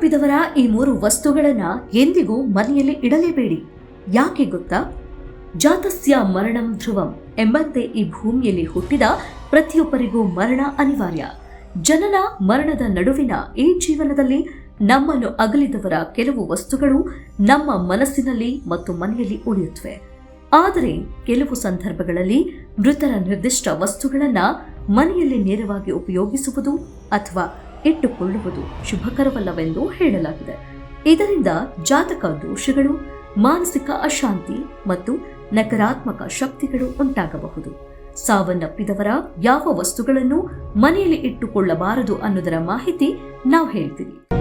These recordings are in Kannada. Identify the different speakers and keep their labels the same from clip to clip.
Speaker 1: ಸಾವನ್ನಪ್ಪಿದವರ ಈ ಮೂರು ವಸ್ತುಗಳನ್ನ ಎಂದಿಗೂ ಮನೆಯಲ್ಲಿ ಇಡಲೇಬೇಡಿ. ಯಾಕೆ ಗೊತ್ತಾ? ಜಾತಸ್ಯ ಮರಣಂ ಧ್ರುವಂ ಎಂಬಂತೆ ಈ ಭೂಮಿಯಲ್ಲಿ ಹುಟ್ಟಿದ ಪ್ರತಿಯೊಬ್ಬರಿಗೂ ಮರಣ ಅನಿವಾರ್ಯ. ಜನನ ಮರಣದ ನಡುವಿನ ಈ ಜೀವನದಲ್ಲಿ ನಮ್ಮನ್ನು ಅಗಲಿದವರ ಕೆಲವು ವಸ್ತುಗಳು ನಮ್ಮ ಮನಸ್ಸಿನಲ್ಲಿ ಮತ್ತು ಮನೆಯಲ್ಲಿ ಉಳಿಯುತ್ತವೆ. ಆದರೆ ಕೆಲವು ಸಂದರ್ಭಗಳಲ್ಲಿ ಮೃತರ ನಿರ್ದಿಷ್ಟ ವಸ್ತುಗಳನ್ನ ಮನೆಯಲ್ಲಿ ನೇರವಾಗಿ ಉಪಯೋಗಿಸುವುದು ಅಥವಾ ಇಟ್ಟುಕೊಳ್ಳುವುದು ಶುಭಕರವಲ್ಲವೆಂದು ಹೇಳಲಾಗಿದೆ. ಇದರಿಂದ ಜಾತಕ ದೋಷಗಳು, ಮಾನಸಿಕ ಅಶಾಂತಿ ಮತ್ತು ನಕಾರಾತ್ಮಕ ಶಕ್ತಿಗಳು ಉಂಟಾಗಬಹುದು. ಸಾವನ್ನಪ್ಪಿದವರ ಯಾವ ವಸ್ತುಗಳನ್ನು ಮನೆಯಲ್ಲಿ ಇಟ್ಟುಕೊಳ್ಳಬಾರದು ಅನ್ನೋದರ ಮಾಹಿತಿ ನಾವು ಹೇಳ್ತೀವಿ.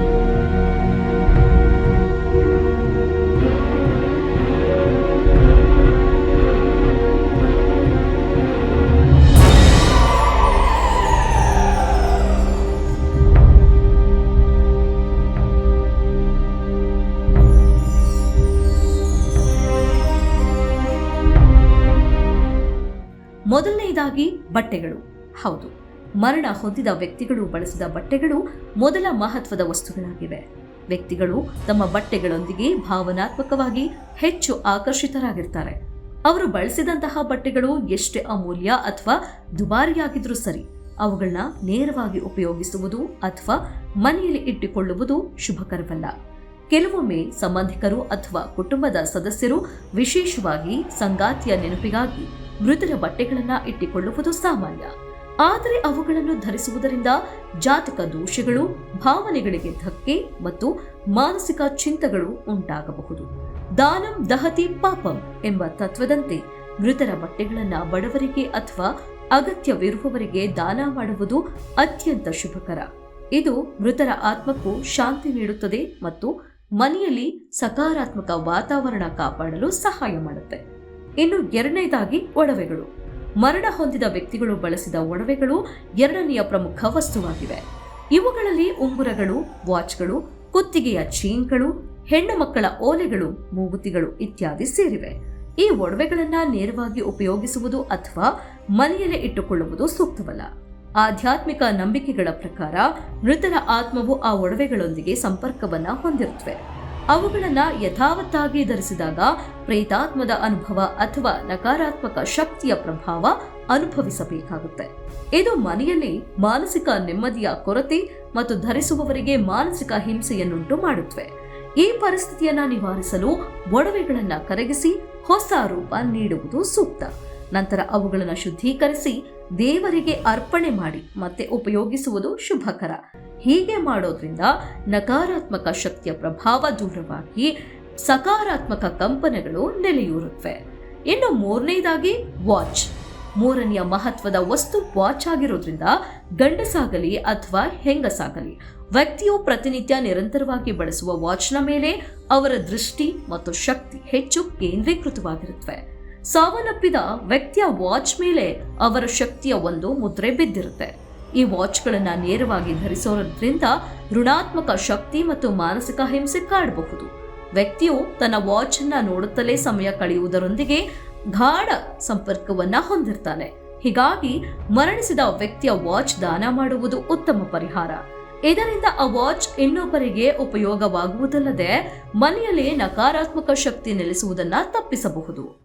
Speaker 1: ಮೊದಲನೆಯದಾಗಿ ಬಟ್ಟೆಗಳು. ಹೌದು, ಮರಣ ಹೊಂದಿದ ವ್ಯಕ್ತಿಗಳು ಬಳಸಿದ ಬಟ್ಟೆಗಳು ಮೊದಲ ಮಹತ್ವದ ವಸ್ತುಗಳಾಗಿವೆ. ವ್ಯಕ್ತಿಗಳು ತಮ್ಮ ಬಟ್ಟೆಗಳೊಂದಿಗೆ ಭಾವನಾತ್ಮಕವಾಗಿ ಹೆಚ್ಚು ಆಕರ್ಷಿತರಾಗಿರ್ತಾರೆ. ಅವರು ಬಳಸಿದಂತಹ ಬಟ್ಟೆಗಳು ಎಷ್ಟೇ ಅಮೂಲ್ಯ ಅಥವಾ ದುಬಾರಿಯಾಗಿದ್ರೂ ಸರಿ, ಅವುಗಳನ್ನ ನೇರವಾಗಿ ಉಪಯೋಗಿಸುವುದು ಅಥವಾ ಮನೆಯಲ್ಲಿ ಇಟ್ಟುಕೊಳ್ಳುವುದು ಶುಭಕರವಲ್ಲ. ಕೆಲವೊಮ್ಮೆ ಸಂಬಂಧಿಕರು ಅಥವಾ ಕುಟುಂಬದ ಸದಸ್ಯರು ವಿಶೇಷವಾಗಿ ಸಂಗಾತಿಯ ನೆನಪಿಗಾಗಿ ಮೃತರ ಬಟ್ಟೆಗಳನ್ನ ಇಟ್ಟುಕೊಳ್ಳುವುದು ಸಾಮಾನ್ಯ. ಆದರೆ ಅವುಗಳನ್ನು ಧರಿಸುವುದರಿಂದ ಜಾತಕ ದೋಷಗಳು, ಭಾವನೆಗಳಿಗೆ ಧಕ್ಕೆ ಮತ್ತು ಮಾನಸಿಕ ಚಿಂತೆಗಳು ಉಂಟಾಗಬಹುದು. ದಾನಂ ದಹತಿ ಪಾಪಂ ಎಂಬ ತತ್ವದಂತೆ ಮೃತರ ಬಟ್ಟೆಗಳನ್ನ ಬಡವರಿಗೆ ಅಥವಾ ಅಗತ್ಯವಿರುವವರಿಗೆ ದಾನ ಮಾಡುವುದು ಅತ್ಯಂತ ಶುಭಕರ. ಇದು ಮೃತರ ಆತ್ಮಕ್ಕೂ ಶಾಂತಿ ನೀಡುತ್ತದೆ ಮತ್ತು ಮನೆಯಲ್ಲಿ ಸಕಾರಾತ್ಮಕ ವಾತಾವರಣ ಕಾಪಾಡಲು ಸಹಾಯ ಮಾಡುತ್ತೆ. ಇನ್ನು ಎರಡನೇದಾಗಿ ಒಡವೆಗಳು. ಮರಣ ಹೊಂದಿದ ವ್ಯಕ್ತಿಗಳು ಬಳಸಿದ ಒಡವೆಗಳು ಎರಡನೆಯ ಪ್ರಮುಖ ವಸ್ತುವಾಗಿವೆ. ಇವುಗಳಲ್ಲಿ ಉಂಗುರಗಳು, ವಾಚ್ಗಳು, ಕುತ್ತಿಗೆಯ ಚೀನ್ಗಳು, ಹೆಣ್ಣು ಮಕ್ಕಳ ಓಲೆಗಳು, ಮೂಗುತಿಗಳು ಇತ್ಯಾದಿ ಸೇರಿವೆ. ಈ ಒಡವೆಗಳನ್ನ ನೇರವಾಗಿ ಉಪಯೋಗಿಸುವುದು ಅಥವಾ ಮನೆಯಲ್ಲೇ ಇಟ್ಟುಕೊಳ್ಳುವುದು ಸೂಕ್ತವಲ್ಲ. ಆಧ್ಯಾತ್ಮಿಕ ನಂಬಿಕೆಗಳ ಪ್ರಕಾರ ಮೃತರ ಆತ್ಮವು ಆ ಒಡವೆಗಳೊಂದಿಗೆ ಸಂಪರ್ಕವನ್ನ ಹೊಂದಿರುತ್ತವೆ. ಅವುಗಳನ್ನ ಯಥಾವತ್ತಾಗಿ ಧರಿಸಿದಾಗ ಪ್ರೇತಾತ್ಮದ ಅನುಭವ ಅಥವಾ ನಕಾರಾತ್ಮಕ ಶಕ್ತಿಯ ಪ್ರಭಾವ ಅನುಭವಿಸಬೇಕಾಗುತ್ತೆ. ಇದು ಮನೆಯಲ್ಲಿ ಮಾನಸಿಕ ನೆಮ್ಮದಿಯ ಕೊರತೆ ಮತ್ತು ಧರಿಸುವವರಿಗೆ ಮಾನಸಿಕ ಹಿಂಸೆಯನ್ನುಂಟು ಮಾಡುತ್ತವೆ ಈ ಪರಿಸ್ಥಿತಿಯನ್ನ ನಿವಾರಿಸಲು ಒಡವೆಗಳನ್ನು ಕರಗಿಸಿ ಹೊಸ ರೂಪ ನೀಡುವುದು ಸೂಕ್ತ. ನಂತರ ಅವುಗಳನ್ನು ಶುದ್ಧೀಕರಿಸಿ ದೇವರಿಗೆ ಅರ್ಪಣೆ ಮಾಡಿ ಮತ್ತೆ ಉಪಯೋಗಿಸುವುದು ಶುಭಕರ. ಹೀಗೆ ಮಾಡೋದ್ರಿಂದ ನಕಾರಾತ್ಮಕ ಶಕ್ತಿಯ ಪ್ರಭಾವ ದೂರವಾಗಿ ಸಕಾರಾತ್ಮಕ ಕಂಪನಗಳು ನೆಲೆಯೂರುತ್ತವೆ. ಇನ್ನು ಮೂರನೇದಾಗಿ ವಾಚ್ ಮೂರನೆಯ ಮಹತ್ವದ ವಸ್ತು ವಾಚ್ ಆಗಿರೋದ್ರಿಂದ ಗಂಡಸಾಗಲಿ ಅಥವಾ ಹೆಂಗಸಾಗಲಿ, ವ್ಯಕ್ತಿಯು ಪ್ರತಿನಿತ್ಯ ನಿರಂತರವಾಗಿ ಬಳಸುವ ವಾಚ್ನ ಮೇಲೆ ಅವರ ದೃಷ್ಟಿ ಮತ್ತು ಶಕ್ತಿ ಹೆಚ್ಚು ಕೇಂದ್ರೀಕೃತವಾಗಿರುತ್ತವೆ. ಸಾವನ್ನಪ್ಪಿದ ವ್ಯಕ್ತಿಯ ವಾಚ್ ಮೇಲೆ ಅವರ ಶಕ್ತಿಯ ಒಂದು ಮುದ್ರೆ ಬಿದ್ದಿರುತ್ತೆ. ಈ ವಾಚ್ಗಳನ್ನು ನೇರವಾಗಿ ಧರಿಸೋದ್ರಿಂದ ಋಣಾತ್ಮಕ ಶಕ್ತಿ ಮತ್ತು ಮಾನಸಿಕ ಹಿಂಸೆ ಕಾಡಬಹುದು. ವ್ಯಕ್ತಿಯು ತನ್ನ ವಾಚ್ ಅನ್ನ ನೋಡುತ್ತಲೇ ಸಮಯ ಕಳೆಯುವುದರೊಂದಿಗೆ ಗಾಢ ಸಂಪರ್ಕವನ್ನ ಹೊಂದಿರ್ತಾನೆ. ಹೀಗಾಗಿ ಮರಣಿಸಿದ ವ್ಯಕ್ತಿಯ ವಾಚ್ ದಾನ ಮಾಡುವುದು ಉತ್ತಮ ಪರಿಹಾರ. ಇದರಿಂದ ಆ ವಾಚ್ ಇನ್ನೊಬ್ಬರಿಗೆ ಉಪಯೋಗವಾಗುವುದಲ್ಲದೆ ಮನೆಯಲ್ಲಿ ನಕಾರಾತ್ಮಕ ಶಕ್ತಿ ನೆಲೆಸುವುದನ್ನ ತಪ್ಪಿಸಬಹುದು.